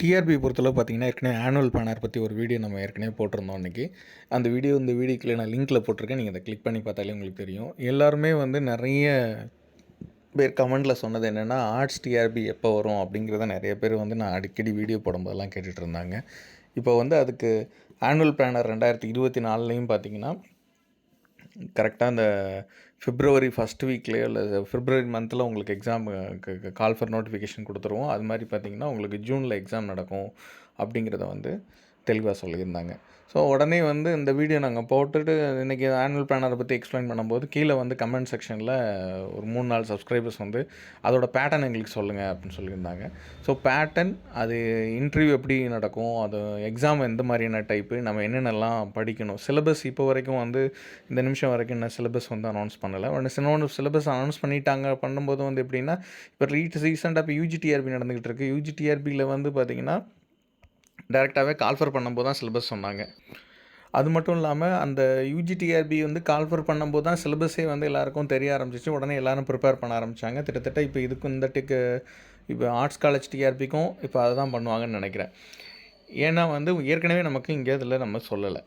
TRP பொறுத்தளவு பார்த்தீங்கன்னா ஏற்கனவே ஆனுவல் பேனர் பற்றி ஒரு வீடியோ நம்ம ஏற்கனவே போட்டிருந்தோம் அன்றைக்கி அந்த வீடியோ இந்த வீடியோக்குள்ளே நான் லிங்க்கில் போட்டிருக்கேன். நீங்கள் அதை கிளிக் பண்ணி பார்த்தாலே உங்களுக்கு தெரியும். எல்லாருமே வந்து நிறைய பேர் கமெண்டில் சொன்னது என்னென்னா ஆர்ட்ஸ் டிஆர்பி எப்போ வரும்? அப்படிங்கிறத நிறைய பேர் வந்து நான் அடிக்கடி வீடியோ போடும்போதெல்லாம் கேட்டுட்ருந்தாங்க இப்போ வந்து அதுக்கு ஆனுவல் பிளானர் ரெண்டாயிரத்தி இருபத்தி நாலுலேயும் பார்த்தீங்கன்னா கரெக்டாக அந்த ஃபிப்ரவரி ஃபஸ்ட் வீக்லேயோ இல்லை ஃபிப்ரவரி மந்தில் உங்களுக்கு எக்ஸாம் கால் ஃபார் நோட்டிஃபிகேஷன் கொடுத்துருவோம். அது மாதிரி பார்த்தீங்கன்னா உங்களுக்கு ஜூனில் எக்ஸாம் நடக்கும் அப்படிங்கிறத வந்து தெளிவாக சொல்லியிருந்தாங்க. ஸோ உடனே வந்து இந்த வீடியோ நாங்கள் போட்டுட்டு இன்றைக்கி ஆனுவல் பிளானரை பற்றி எக்ஸ்பிளைன் பண்ணும்போது கீழே வந்து கமெண்ட் செக்ஷனில் ஒரு மூணு நாலு சப்ஸ்கிரைபர்ஸ் வந்து அதோட பேட்டர்ன் எங்களுக்கு சொல்லுங்கள் அப்படின்னு சொல்லியிருந்தாங்க. ஸோ பேட்டர்ன் அது இன்டர்வியூ எப்படி நடக்கும் அது எக்ஸாம் எந்த மாதிரியான டைப்பு நம்ம என்னென்னலாம் படிக்கணும் சிலபஸ் இப்போ வரைக்கும் வந்து இந்த நிமிஷம் வரைக்கும் என்ன சிலபஸ் வந்து அனௌன்ஸ் பண்ணலை. ஒன்று சின்ன சிலபஸ் அனௌன்ஸ் பண்ணிட்டாங்க பண்ணும்போது வந்து எப்படின்னா இப்போ ரீட் ரீசெண்டாக இப்போ யூஜிடிஆர்பி நடந்துகிட்டு இருக்குது யூஜிடிஆர்பியில் வந்து பார்த்திங்கன்னா டேரெக்டாகவே கால்ஃபர் பண்ணும்போது தான் சிலபஸ் சொன்னாங்க. அது மட்டும் இல்லாமல் அந்த யூஜிடிஆர்பி வந்து கால்ஃபர் பண்ணும்போது தான் சிலபஸே வந்து எல்லாருக்கும் தெரிய ஆரம்பிச்சிச்சு. உடனே எல்லாரும் ப்ரிப்பேர் பண்ண ஆரம்பித்தாங்க கிட்டத்தட்ட இப்போ இதுக்கும் இந்த டெக்கு இப்போ ஆர்ட்ஸ் காலேஜ் டிஆர்பிக்கும் இப்போ அதை தான் பண்ணுவாங்கன்னு நினைக்கிறேன். ஏன்னா வந்து ஏற்கனவே நமக்கு இங்கே இதில் நம்ம சொல்லலை.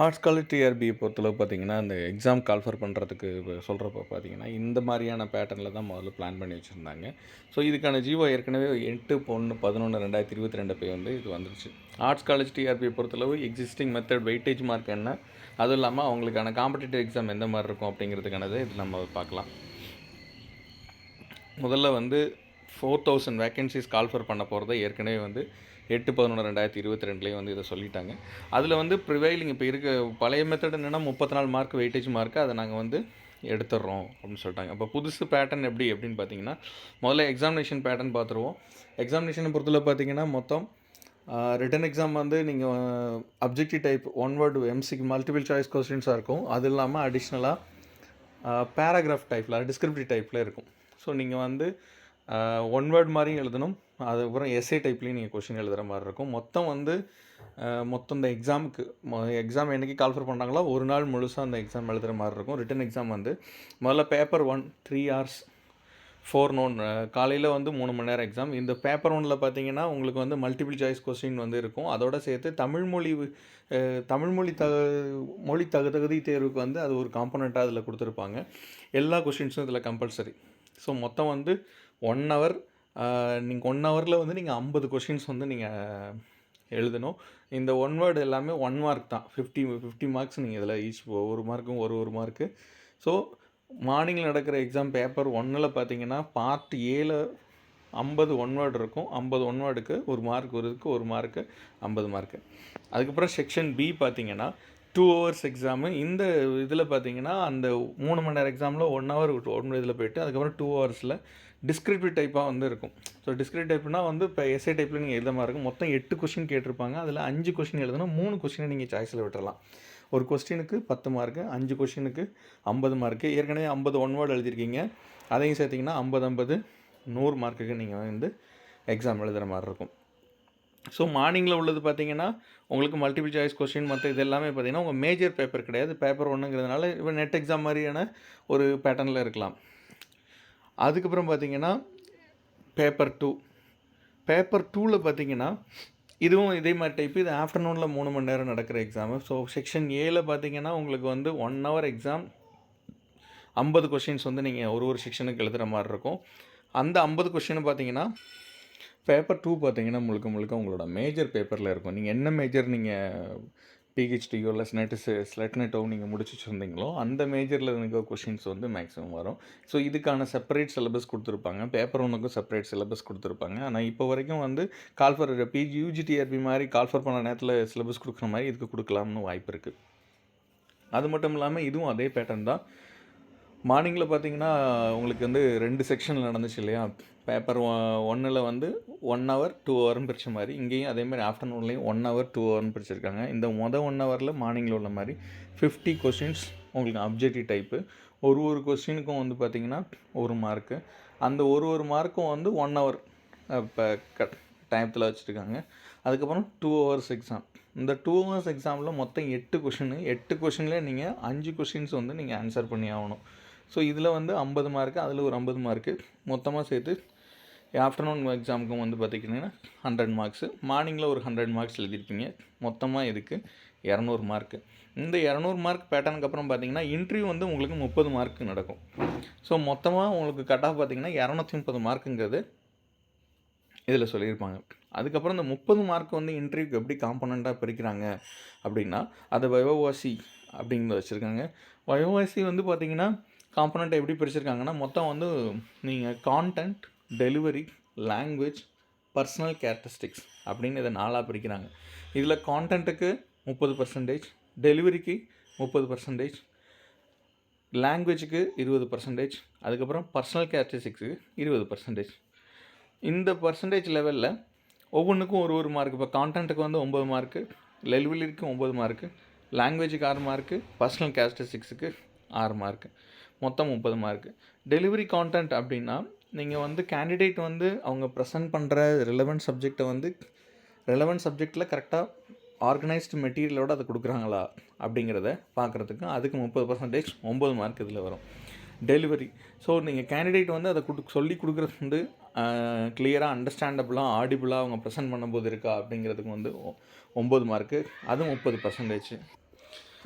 ஆர்ட்ஸ் காலேஜ் டிஆர்பியை பொறுத்தளவு பார்த்தீங்கன்னா அந்த எக்ஸாம் கால்ஃபர் பண்ணுறதுக்கு சொல்கிறப்ப பார்த்தீங்கன்னா இந்த மாதிரியான பேட்டர்னில் தான் முதல்ல பிளான் பண்ணி வச்சுருந்தாங்க. ஸோ இதுக்கான ஜீவோ ஏற்கனவே எட்டு பொண்ணு பதினொன்று ரெண்டாயிரத்தி இருபத்தி ரெண்டு போய் வந்து இது வந்துருச்சு. ஆர்ட்ஸ் காலேஜ் டிஆர்பியை பொறுத்தளவு எக்ஸிஸ்டிங் மெத்தட் வெயிட்டேஜ் மார்க் என்ன அதுவும் இல்லாமல் அவங்களுக்கான காம்படிட்டிவ் எக்ஸாம் எந்த மாதிரி இருக்கும் அப்படிங்கிறதுக்கானது இது நம்ம பார்க்கலாம். முதல்ல வந்து ஃபோர் தௌசண்ட் வேக்கன்சிஸ் கால்ஃபர் பண்ண போகிறத ஏற்கனவே வந்து எட்டு பதினொன்று ரெண்டாயிரத்தி இருபத்தி ரெண்டுலேயே வந்து இதை சொல்லிட்டாங்க. அதில் வந்து ப்ரிவைலிங் இப்போ இருக்க பழைய மெத்தட் என்னென்னா முப்பத்தி நாலு மார்க் வெயிட்டேஜ் மார்க்கு அதை நாங்கள் வந்து எடுத்துடுறோம் அப்படின்னு சொல்லிட்டாங்க. அப்போ புதுசு பேட்டர்ன் எப்படி அப்படின்னு பார்த்தீங்கன்னா முதல்ல எக்ஸாமினேஷன் பேட்டர்ன் பார்த்துருவோம் எக்ஸாமினேஷனை பொறுத்தவரை பார்த்தீங்கன்னா மொத்தம் ரிட்டன் எக்ஸாம் வந்து நீங்கள் அப்ஜெக்டிவ் டைப் ஒன் வேர்டு எம்சிக்கு மல்டிபிள் சாய்ஸ் கொஸ்டின்ஸாக இருக்கும். அது இல்லாமல் அடிஷ்னலாக பேராகிராஃப் டைப்பில் டிஸ்கிரிப்டிவ் டைப்பில் இருக்கும். ஸோ நீங்கள் வந்து ஒன் வேர்ட் மாதிரியும் எழுதணும். அதுக்கப்புறம் எஸ்ஏ டைப்லேயும் நீங்கள் கொஷின் எழுதுகிற மாதிரி இருக்கும். மொத்தம் வந்து மொத்தம் இந்த எக்ஸாமுக்கு எக்ஸாம் என்றைக்கு கால்ஃபர் பண்ணுறாங்களோ ஒரு நாள் முழுசாக அந்த எக்ஸாம் எழுதுகிற மாதிரி இருக்கும். ரிட்டன் எக்ஸாம் வந்து முதல்ல paper one three hours forenoon காலையில் வந்து மூணு மணி நேரம் எக்ஸாம் இந்த பேப்பர் ஒனில் பார்த்தீங்கன்னா உங்களுக்கு வந்து மல்டிபிள் சாய்ஸ் கொஸ்டின் வந்து இருக்கும். அதோட சேர்த்து தமிழ்மொழி தமிழ்மொழி மொழி தக மொழி தகு தகுதி தேர்வுக்கு வந்து அது ஒரு காம்பனண்ட்டாக அதில் கொடுத்துருப்பாங்க. எல்லா கொஷின்ஸும் இதில் கம்பல்சரி ஸோ மொத்தம் வந்து ஒன் ஹவர் நீங்கள் ஒன் ஹவரில் வந்து நீங்கள் ஐம்பது கொஷின்ஸ் வந்து நீங்கள் எழுதணும். இந்த ஒன் வேர்டு எல்லாமே ஒன் மார்க் தான். ஃபிஃப்டி ஃபிஃப்டி மார்க்ஸ் நீங்கள் இதில் ஈச் ஒரு மார்க்கும் ஒரு ஒரு மார்க்கு ஸோ மார்னிங்கில் நடக்கிற எக்ஸாம் பேப்பர் ஒன்னில் பார்த்தீங்கன்னா பார்ட் ஏழு ஐம்பது ஒன் வேர்டு இருக்கும். ஐம்பது ஒன் வேர்டுக்கு ஒரு மார்க் வருதுக்கு ஒரு மார்க்கு ஐம்பது மார்க்கு அதுக்கப்புறம் செக்ஷன் பி பார்த்தீங்கன்னா டூ ஹவர்ஸ் எக்ஸாமு இந்த இதில் பார்த்தீங்கன்னா அந்த மூணு மணி நேரம் எக்ஸாமில் ஒன் ஹவர் ஒன் இதில் போயிட்டு அதுக்கப்புறம் டூ ஹவர்ஸில் டிஸ்கிரிப்டிவ் டைப்பாக வந்து இருக்கும். ஸோ டிஸ்கிரிப்டிவ் டைப்னா வந்து இப்போ எஸ்ஏ டைப்பில் நீங்கள் எழுத மாதிரி இருக்கும். மொத்தம் எட்டு கொஷின் கேட்டிருப்பாங்க. அதில் அஞ்சு கொஷின் எழுதுனா மூணு கொஷினை நீங்கள் சாய்ஸில் விட்டுறலாம். ஒரு கொஸ்டினுக்கு பத்து மார்க்கு அஞ்சு கொஷினுக்கு ஐம்பது மார்க்கு ஏற்கனவே ஐம்பது ஒன் வேர்டு எழுதியிருக்கீங்க. அதையும் சேர்த்திங்கன்னா ஐம்பது ஐம்பது நூறு மார்க்குக்கு நீங்கள் வந்து எக்ஸாம் எழுதுகிற மாதிரி இருக்கும். ஸோ மார்னிங்கில் உள்ளது பார்த்தீங்கன்னா உங்களுக்கு மல்டிபிள் சாய்ஸ் கொஸ்டின் மற்ற இது எல்லாமே பார்த்தீங்கன்னா உங்கள் மேஜர் பேப்பர் கிடையாது. பேப்பர் ஒன்றுங்கிறதுனால இப்போ நெட் எக்ஸாம் மாதிரியான ஒரு பேட்டர்னில் இருக்கலாம். அதுக்கப்புறம் பார்த்தீங்கன்னா பேப்பர் டூ பேப்பர் டூவில் பார்த்தீங்கன்னா இதுவும் இதே மாதிரி டைப்பு இது ஆஃப்டர்நூனில் மூணு மணி நேரம் நடக்கிற எக்ஸாமு ஸோ செக்ஷன் ஏல பார்த்தீங்கன்னா உங்களுக்கு வந்து ஒன் ஹவர் எக்ஸாம் ஐம்பது கொஷின்ஸ் வந்து நீங்கள் ஒரு ஒரு செக்ஷனுக்கு எழுதுகிற மாதிரி இருக்கும். அந்த ஐம்பது கொஷின்னு பார்த்தீங்கன்னா பேப்பர் டூ பார்த்தீங்கன்னா முழுக்க முழுக்க உங்களோட மேஜர் பேப்பரில் இருக்கும். நீங்கள் என்ன மேஜர் நீங்கள் பிஹெச்டியோ இல்லை ஸ்னெட்டு ஸ்லெட்னெட்டோ நீங்கள் முடிச்சு வச்சுருந்தீங்களோ அந்த மேஜரில் இருக்க கொஷின்ஸ் வந்து மேக்ஸிமம் வரும். ஸோ இதுக்கான செப்பரேட் சிலபஸ் கொடுத்துருப்பாங்க. பேப்பர் ஒன்றுக்கும் செப்பரேட் சிலபஸ் கொடுத்துருப்பாங்க. ஆனால் இப்போ வரைக்கும் வந்து கால்ஃபர் பிஜி யூஜிடிஆர்பி மாதிரி கால்ஃபர் பண்ண நேரத்தில் சிலபஸ் கொடுக்குற மாதிரி இதுக்கு கொடுக்கலாம்னு வாய்ப்பு இருக்குது அது மட்டும் இல்லாமல் இதுவும் அதே பேட்டர்ன் தான். மார்னிங்கில் பார்த்தீங்கன்னா உங்களுக்கு வந்து ரெண்டு செக்ஷனில் நடந்துச்சு இல்லையா? பேப்பர் ஒன்னில் வந்து ஒன் ஹவர் டூ ஹவர்னு பிரித்த மாதிரி. இங்கேயும் அதே மாதிரி ஆஃப்டர்நூன்லேயும் ஒன் ஹவர் டூ ஹவர்னு பிரிச்சிருக்காங்க. இந்த மொதல் ஒன் ஹவரில் மார்னிங்கில் உள்ள மாதிரி ஃபிஃப்டி கொஸ்டின்ஸ் உங்களுக்கு அப்ஜெக்டிவ் டைப்பு ஒரு ஒரு கொஸ்டினுக்கும் வந்து பார்த்திங்கன்னா ஒரு மார்க்கு அந்த ஒரு ஒரு மார்க்கும் வந்து ஒன் ஹவர் இப்போ கட் டைத்தில் வச்சுருக்காங்க. அதுக்கப்புறம் டூ ஹவர்ஸ் எக்ஸாம் இந்த டூ ஹவர்ஸ் எக்ஸாமில் மொத்தம் எட்டு கொஷின் எட்டு கொஷினில் நீங்கள் அஞ்சு கொஷின்ஸ் வந்து நீங்கள் ஆன்சர் பண்ணி ஆகணும். ஸோ இதில் வந்து ஐம்பது மார்க்கு அதில் ஒரு ஐம்பது மார்க்கு மொத்தமாக சேர்த்து ஆஃப்டர்நூன் எக்ஸாமுக்கும் வந்து பார்த்திங்கன்னா ஹண்ட்ரட் மார்க்ஸு மார்னிங்கில் ஒரு ஹண்ட்ரட் மார்க்ஸ் எழுதியிருப்பீங்க. மொத்தமாக இதுக்கு இரநூறு மார்க்கு இந்த இரநூறு மார்க் பேட்டர்னுக்கு அப்புறம் பார்த்தீங்கன்னா இன்டர்வியூ வந்து உங்களுக்கு முப்பது மார்க்கு நடக்கும். ஸோ மொத்தமாக உங்களுக்கு கட் ஆஃப் பார்த்தீங்கன்னா இரநூத்தி முப்பது மார்க்குங்கிறது இதில் சொல்லியிருப்பாங்க. அதுக்கப்புறம் இந்த முப்பது மார்க் வந்து இன்டர்வியூக்கு எப்படி காம்பனண்ட்டாக பிரிக்கிறாங்க அப்படின்னா அதை வயோவாசி அப்படிங்கிறத வச்சுருக்காங்க. வயோவாசி வந்து பார்த்திங்கன்னா காம்பனண்ட்டை எப்படி பிரிச்சிருக்காங்கன்னா மொத்தம் வந்து நீங்கள் content delivery language personal characteristics அப்படின்னு இதை நாலாக பிரிக்கிறாங்க. இதில் கான்டென்ட்டுக்கு முப்பது பர்சன்டேஜ் டெலிவரிக்கு முப்பது பர்சன்டேஜ் லாங்குவேஜுக்கு இருபது பர்சன்டேஜ் அதுக்கப்புறம் பர்சனல் கேரக்டரிஸ்டிக்ஸுக்கு இருபது பர்சன்டேஜ் இந்த பர்சன்டேஜ் லெவலில் ஒவ்வொன்றுக்கும் ஒரு ஒரு மார்க் இப்போ கான்டென்ட்டுக்கு வந்து ஒம்பது மார்க்கு டெலிவரிக்கு ஒம்பது மார்க்கு லாங்குவேஜுக்கு ஆறு மார்க்கு பர்சனல் கேரக்டரிஸ்டிக்ஸுக்கு ஆறு மார்க்கு மொத்தம் முப்பது மார்க்கு டெலிவரி கான்டென்ட் அப்படின்னா நீங்கள் வந்து கேண்டிடேட் வந்து அவங்க ப்ரெசென்ட் பண்ணுற ரிலவெண்ட் சப்ஜெக்டை வந்து ரிலவெண்ட் சப்ஜெக்டில் கரெக்டாக ஆர்கனைஸ்டு மெட்டீரியலோட அதை கொடுக்குறாங்களா அப்படிங்கிறத பார்க்குறதுக்கு அதுக்கு முப்பது பர்சன்டேஜ் ஒம்பது மார்க் இதில் வரும். டெலிவரி ஸோ நீங்கள் கேண்டிடேட் வந்து அதை கொடு சொல்லி கொடுக்குறது வந்து கிளியராக அண்டர்ஸ்டாண்டபுளாக ஆடிபிளாக அவங்க ப்ரெசென்ட் பண்ணும்போது இருக்கா அப்படிங்கிறதுக்கு வந்து ஒம்பது மார்க்கு அது முப்பது பர்சன்டேஜ்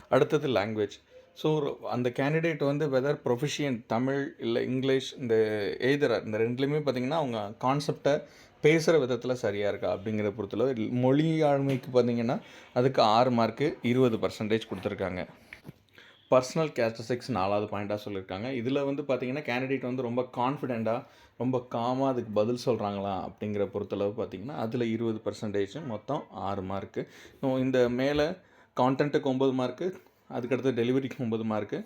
அடுத்தது லாங்குவேஜ் ஸோ அந்த கேண்டிடேட் வந்து வெதர் ப்ரொஃபிஷியன்ட் தமிழ் இல்லை இங்கிலீஷ் இந்த எழுதுகிற இந்த ரெண்டுலேயுமே பார்த்தீங்கன்னா அவங்க கான்செப்டை பேசுகிற விதத்தில் சரியாக இருக்கா அப்படிங்கிற பொறுத்தளவு மொழி ஆளுமைக்கு பார்த்தீங்கன்னா அதுக்கு ஆறு மார்க்கு இருபது பர்சன்டேஜ் கொடுத்துருக்காங்க. பர்சனல் கேரக்டரிஸ்டிக்ஸ் நாலாவது பாயிண்ட்டாக சொல்லியிருக்காங்க இதில் வந்து பார்த்தீங்கன்னா கேண்டிடேட் வந்து ரொம்ப கான்ஃபிடெண்ட்டாக ரொம்ப காமாக அதுக்கு பதில் சொல்கிறாங்களா அப்படிங்கிற பொறுத்தளவு பார்த்தீங்கன்னா அதில் இருபது பர்சன்டேஜ் மொத்தம் ஆறு மார்க்கு இந்த மேலே கான்டென்ட்டுக்கு ஒம்பது மார்க்கு அதுக்கடுத்து டெலிவரிக்கு ஒம்பது மார்க்கு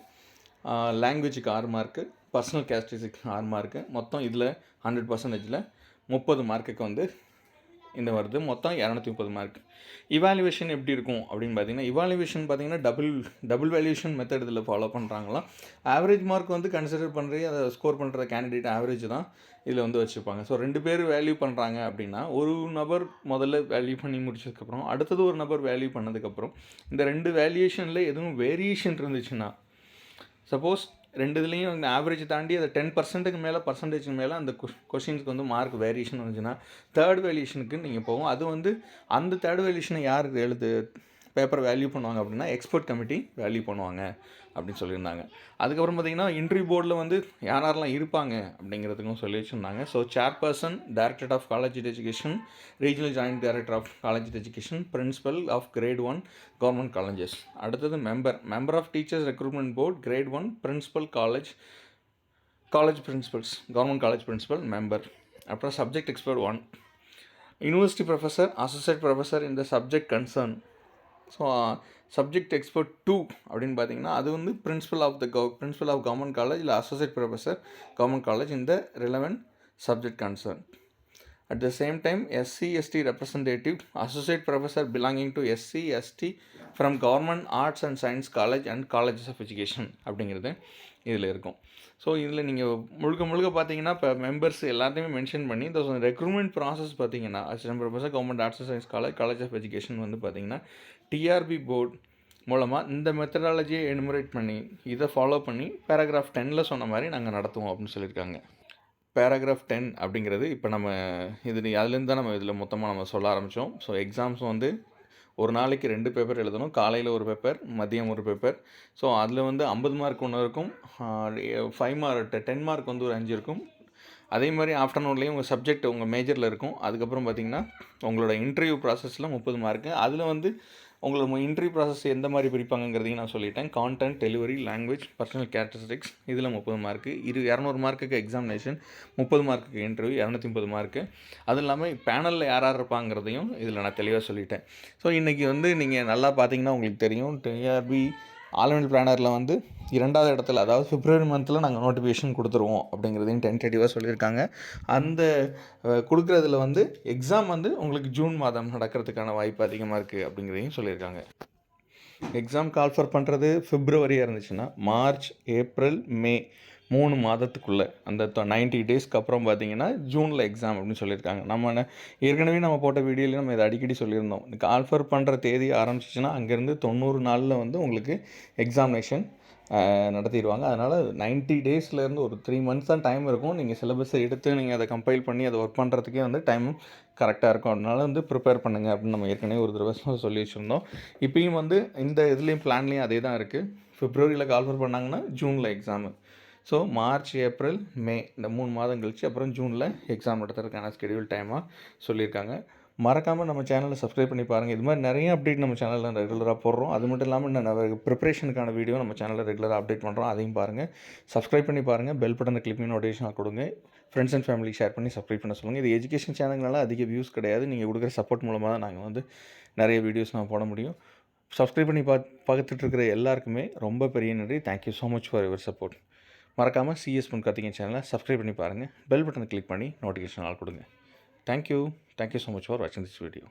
லாங்குவேஜுக்கு ஆறு மார்க்கு பர்சனல் கேரக்டரிஸ்டிக்ஸ் ஆறு மார்க்கு மொத்தம் இதில் ஹண்ட்ரட் பர்சன்டேஜில் முப்பது மார்க்குக்கு வந்து இந்த வருது. மொத்தம் இரநூத்தி முப்பது மார்க் இவாலுவேஷன் எப்படி இருக்கும் அப்படின்னு பார்த்தீங்கன்னா இவாலுவேஷன் பார்த்தீங்கன்னா டபுள் டபுள் வேல்யூஷன் மெத்தட் இதில் ஃபாலோ பண்ணுறாங்களாம் ஆவரேஜ் மார்க் வந்து கன்சிடர் பண்ணுறது அதை ஸ்கோர் பண்ணுற கேண்டிடேட் ஆவரேஜ் தான் இதில் வந்து வச்சுருப்பாங்க ஸோ ரெண்டு பேர் வேல்யூ பண்ணுறாங்க அப்படின்னா ஒரு நபர் முதல்ல வேல்யூ பண்ணி முடிச்சதுக்கப்புறம் அடுத்தது ஒரு நபர் வேல்யூ பண்ணதுக்கப்புறம் இந்த ரெண்டு வேல்யூஷனில் எதுவும் வேரியேஷன் இருந்துச்சுன்னா சப்போஸ் ரெண்டு இதுலேயும் இந்த ஆவரேஜ் தாண்டி அதை டென் பர்சன்ட்டுக்கு மேலே பர்சன்டேஜ்க்கு மேலே அந்த கொஷின்ஸ்க்கு வந்து மார்க் வேரியேஷன் வந்துச்சுன்னா தேர்ட் வேல்யூஷனுக்கு நீங்கள் போகும் அது வந்து அந்த தேர்ட் வேல்யூஷனை யார் எழுது பேப்பர் வேல்யூ பண்ணுவாங்க அப்படின்னா எக்ஸ்பர்ட் கமிட்டி வேல்யூ பண்ணுவாங்க அப்படின்னு சொல்லியிருந்தாங்க. அதுக்கப்புறம் பார்த்தீங்கன்னா இன்ட்ரி போர்டில் வந்து யார் யாரெல்லாம் இருப்பாங்க அப்படிங்கிறதுக்கும் சொல்லி வச்சுருந்தாங்க so chairperson director of college education regional joint director of college education principal of grade one government colleges அடுத்தது member member of teachers recruitment board grade one principal college college principals government college principal member அப்புறம் subject expert one university professor associate professor இந்த subject concern so subject expert two அப்படின்னு பார்த்தீங்கன்னா அது வந்து principal of the gov principal of government college இல்லை associate professor government college இந்த relevant subject concern at the same time SC ST representative associate professor belonging to SC ST from government arts and science college and colleges of education அப்படிங்கிறது இதில் இருக்கும். So இதில் நீங்கள் முழுக்க முழுக்க பார்த்தீங்கன்னா இப்போ மெம்பர்ஸ் எல்லாத்தையுமே மென்ஷன் பண்ணி இந்த ரெக்ரூட்மெண்ட் ப்ராசஸ் பார்த்தீங்கன்னா assistant professor government arts and science college college of education வந்து பார்த்தீங்கன்னா டிஆர்பி போர்ட் மூலமாக இந்த மெத்தடாலஜியை எனுமரேட் பண்ணி இதை ஃபாலோ பண்ணி பேராகிராஃப் டென்னில் சொன்ன மாதிரி நாங்கள் நடத்துவோம் அப்படின்னு சொல்லியிருக்காங்க. பேராகிராஃப் டென் அப்படிங்கிறது இப்போ நம்ம இது அதுலேருந்து தான் நம்ம இதில் மொத்தமாக நம்ம சொல்ல ஆரம்பித்தோம் ஸோ எக்ஸாம்ஸ் வந்து ஒரு நாளைக்கு ரெண்டு பேப்பர் எழுதணும் காலையில் ஒரு பேப்பர் மதியம் ஒரு பேப்பர் ஸோ அதில் வந்து ஐம்பது மார்க் ஒன்று இருக்கும் ஃபைவ் மார்க் டென் மார்க் வந்து ஒரு அஞ்சு இருக்கும். அதே மாதிரி ஆஃப்டர்நூன்லேயும் உங்கள் சப்ஜெக்ட் உங்கள் மேஜரில் இருக்கும். அதுக்கப்புறம் பார்த்தீங்கன்னா உங்களோட இன்டர்வியூ ப்ராசஸில் முப்பது மார்க்கு அதில் வந்து உங்களோட இன்டர்வியூ ப்ராசஸ் எந்த மாதிரி பிரிப்பாங்கிறதையும் நான் சொல்லிட்டேன். Content delivery language personal characteristics இதில் முப்பது மார்க்கு இரு இரநூறு மார்க்குக்கு எக்ஸாமினேஷன் முப்பது மார்க்குக்கு இன்டர்வியூ இரநூத்தி முப்பது மார்க்கு அதுவும் இல்லாமல் பேனலில் யார் யார் இருப்பாங்கிறதையும் இதில் நான் தெளிவாக சொல்லிட்டேன். ஸோ இன்றைக்கி வந்து நீங்கள் நல்லா பார்த்தீங்கன்னா உங்களுக்கு தெரியும். டிஆர்பி ஆல்மெண்ட் பிளானரில் வந்து இரண்டாவது இடத்துல அதாவது பிப்ரவரி மந்தில் நாங்கள் நோட்டிஃபிகேஷன் கொடுத்துருவோம் அப்படிங்கிறதையும் டென்டேட்டிவாக சொல்லியிருக்காங்க. அந்த கொடுக்குறதுல வந்து எக்ஸாம் வந்து உங்களுக்கு ஜூன் மாதம் நடக்கிறதுக்கான வாய்ப்பு அதிகமாக இருக்குது அப்படிங்கிறதையும் சொல்லியிருக்காங்க. எக்ஸாம் கால்ஃபர் பண்ணுறது பிப்ரவரியாக இருந்துச்சுன்னா மார்ச் ஏப்ரல் மே மூணு மாதத்துக்குள்ளே அந்த நைன்ட்டி டேஸ்க்கு அப்புறம் பார்த்தீங்கன்னா ஜூனில் எக்ஸாம் அப்படின்னு சொல்லியிருக்காங்க. நம்ம ஏற்கனவே நம்ம போட்ட வீடியோலேயே நம்ம இதை அடிக்கடி சொல்லியிருந்தோம். இந்த கால்ஃபர் பண்ணுற தேதி ஆரம்பிச்சிச்சுன்னா அங்கேருந்து தொண்ணூறு நாளில் வந்து உங்களுக்கு எக்ஸாமினேஷன் நடத்திடுவாங்க. அதனால் நைன்ட்டி டேஸ்லேருந்து ஒரு த்ரீ மந்த்ஸ் தான் டைம் இருக்கும். நீங்கள் சிலபஸை எடுத்து நீங்கள் அதை கம்பைல் பண்ணி அதை ஒர்க் பண்ணுறதுக்கே வந்து டைம் கரெக்டாக இருக்கும். அதனால வந்து ப்ரிப்பேர் பண்ணுங்கள் அப்படின்னு நம்ம ஏற்கனவே ஒரு தடவை சொல்லி வச்சுருந்தோம். இப்பயும் வந்து இந்த இதுலேயும் பிளான்லேயும் அதே தான் இருக்குது ஃபிப்ரவரியில் கால்ஃபர் பண்ணாங்கன்னா ஜூனில் exam so March April May இந்த மூணு மாதம் கழிச்சு அப்புறம் ஜூனில் எக்ஸாம் நடத்துறதுக்கான ஸ்கெடியூல் டைமாக சொல்லியிருக்காங்க. மறக்காமல் நம்ம சேனலை சப்ஸ்கிரைப் பண்ணி பாருங்கள் இது மாதிரி நிறைய அப்டேட் நம்ம சேனலில் ரெகுலராக போடுறோம். அது மட்டும் இல்லாமல் இன்னும் ப்ரிப்பரேஷனுக்கான வீடியோ நம்ம சேனலில் ரெகுலராக அப்டேட் பண்ணுறோம் அதையும் பாருங்கள் சப்ஸ்கிரைப் பண்ணி பாருங்கள் பெல் பட்டனை கிளிக் பண்ணி நோட்டிஃபிகேஷன் கொடுங்க. ஃப்ரெண்ட்ஸ் அண்ட் ஃபேமிலி ஷேர் பண்ணி சப்ஸ்கிரைப் பண்ண சொல்லுங்கள் இது எஜுகேஷன் சேனல்னால அதிக வியூஸ் கிடையாது. நீங்கள் கொடுக்குற சப்போர்ட் மூலமாக தான் நாங்கள் வந்து நிறைய வீடியோஸ் நான் போட முடியும். சப்ஸ்கிரைப் பண்ணி பா பார்த்துட்டு இருக்கிற எல்லாருக்குமே ரொம்ப பெரிய நன்றி. Thank you so much for your support மறக்காமல் சிஎஸ் பொன் கத்திங்க சேனலை சப்ஸ்கிரைப் பண்ணி பாருங்கள் பெல் பட்டனை கிளிக் பண்ணி நோட்டிஃபிகேஷன் ஆள் கொடுங்க. Thank you thank you so much for வாட்சிங் திஸ் வீடியோ